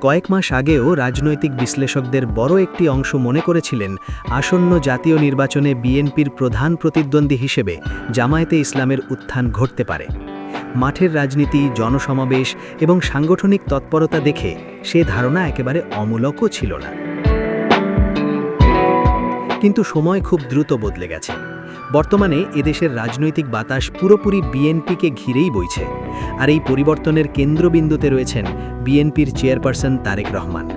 কয়েক মাস আগেও রাজনৈতিক বিশ্লেষকদের বড় একটি অংশ মনে করেছিলেন আসন্ন জাতীয় নির্বাচনে বিএনপির প্রধান প্রতিদ্বন্দ্বী হিসেবে জামায়াতে ইসলামের উত্থান ঘটতে পারে। মাঠের রাজনীতি, জনসমাবেশ এবং সাংগঠনিক তৎপরতা দেখে সে ধারণা একেবারে অমূলকও ছিল না। কিন্তু সময় খুব দ্রুত বদলে গেছে। বর্তমানে এদেশের রাজনৈতিক বাতাস পুরোপুরি বিএনপিকে ঘিরেই বইছে। আর এই পরিবর্তনের কেন্দ্রবিন্দুতে রয়েছেন বিএনপির চেয়ারপারসন তারেক রহমান।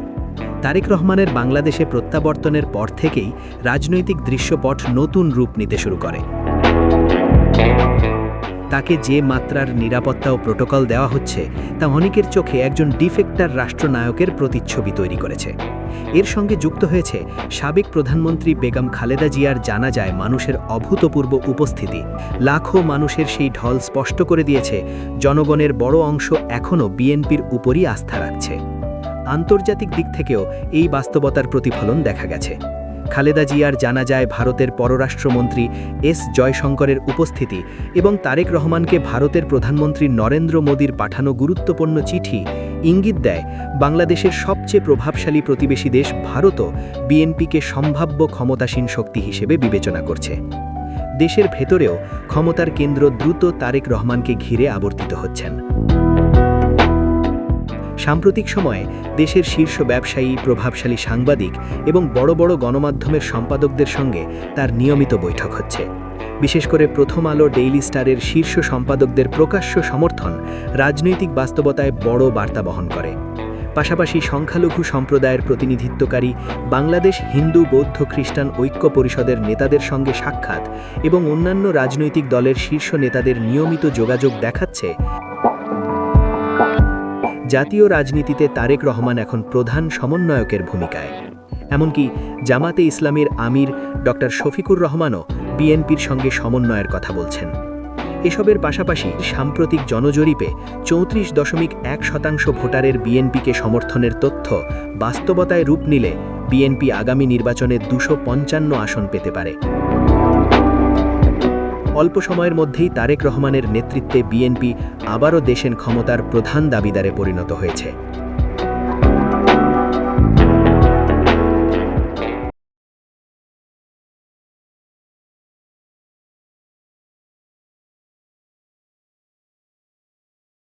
তারেক রহমানের বাংলাদেশে প্রত্যাবর্তনের পর থেকেই রাজনৈতিক দৃশ্যপট নতুন রূপ নিতে শুরু করে। তাকে যে মাত্রার নিরাপত্তা ও প্রোটোকল দেওয়া হচ্ছে, তা অনেকের চোখে একজন ডিফেক্টার রাষ্ট্রনায়কের প্রতিচ্ছবি তৈরি করেছে। এর সঙ্গে যুক্ত হয়েছে সাবেক প্রধানমন্ত্রী বেগম খালেদা জিয়ার জানা যায় মানুষের অভূতপূর্ব উপস্থিতি। লাখো মানুষের সেই ঢল স্পষ্ট করে দিয়েছে, জনগণের বড় অংশ এখনও বিএনপির উপরই আস্থা রাখছে। আন্তর্জাতিক দিক থেকেও এই বাস্তবতার প্রতিফলন দেখা গেছে। খালেদা জিয়ার জানা যায় ভারতের পররাষ্ট্রমন্ত্রী এস জয়শঙ্করের উপস্থিতি এবং তারেক রহমানকে ভারতের প্রধানমন্ত্রী নরেন্দ্র মোদীর পাঠানো গুরুত্বপূর্ণ চিঠি ইঙ্গিত দেয়, বাংলাদেশের সবচেয়ে প্রভাবশালী প্রতিবেশী দেশ ভারতও বিএনপিকে সম্ভাব্য ক্ষমতাসীন শক্তি হিসেবে বিবেচনা করছে। দেশের ভেতরেও ক্ষমতার কেন্দ্র দ্রুত তারেক রহমানকে ঘিরে আবর্তিত হচ্ছেন। সাম্প্রতিক সময়ে দেশের শীর্ষ ব্যবসায়ী, প্রভাবশালী সাংবাদিক এবং বড় বড় গণমাধ্যমের সম্পাদকদের সঙ্গে তার নিয়মিত বৈঠক হচ্ছে। বিশেষ করে প্রথম আলো ডেইলি স্টারের শীর্ষ সম্পাদকদের প্রকাশ্য সমর্থন রাজনৈতিক বাস্তবতায় বড় বার্তা বহন করে। পাশাপাশি সংখ্যালঘু সম্প্রদায়ের প্রতিনিধিত্বকারী বাংলাদেশ হিন্দু বৌদ্ধ খ্রিস্টান ঐক্য পরিষদের নেতাদের সঙ্গে সাক্ষাৎ এবং অন্যান্য রাজনৈতিক দলের শীর্ষ নেতাদের নিয়মিত যোগাযোগ দেখাচ্ছে। জাতীয় রাজনীতিতে তারেক রহমান এখন প্রধান সমন্বয়কের ভূমিকায়। এমনকি জামাতে ইসলামের আমির ডক্টর শফিকুর রহমানও বিএনপির সঙ্গে সমন্বয়ের কথা বলছেন। এসবের পাশাপাশি সাম্প্রতিক জনজরিপে চৌত্রিশ দশমিক এক শতাংশ ভোটারের বিএনপিকে সমর্থনের তথ্য বাস্তবতায় রূপ নিলে বিএনপি আগামী নির্বাচনে দুশো আসন পেতে পারে। অল্প সময়ের মধ্যেই তারেক রহমানের নেতৃত্বে বিএনপি আবারও দেশের ক্ষমতার প্রধান দাবিদারে পরিণত হয়েছে।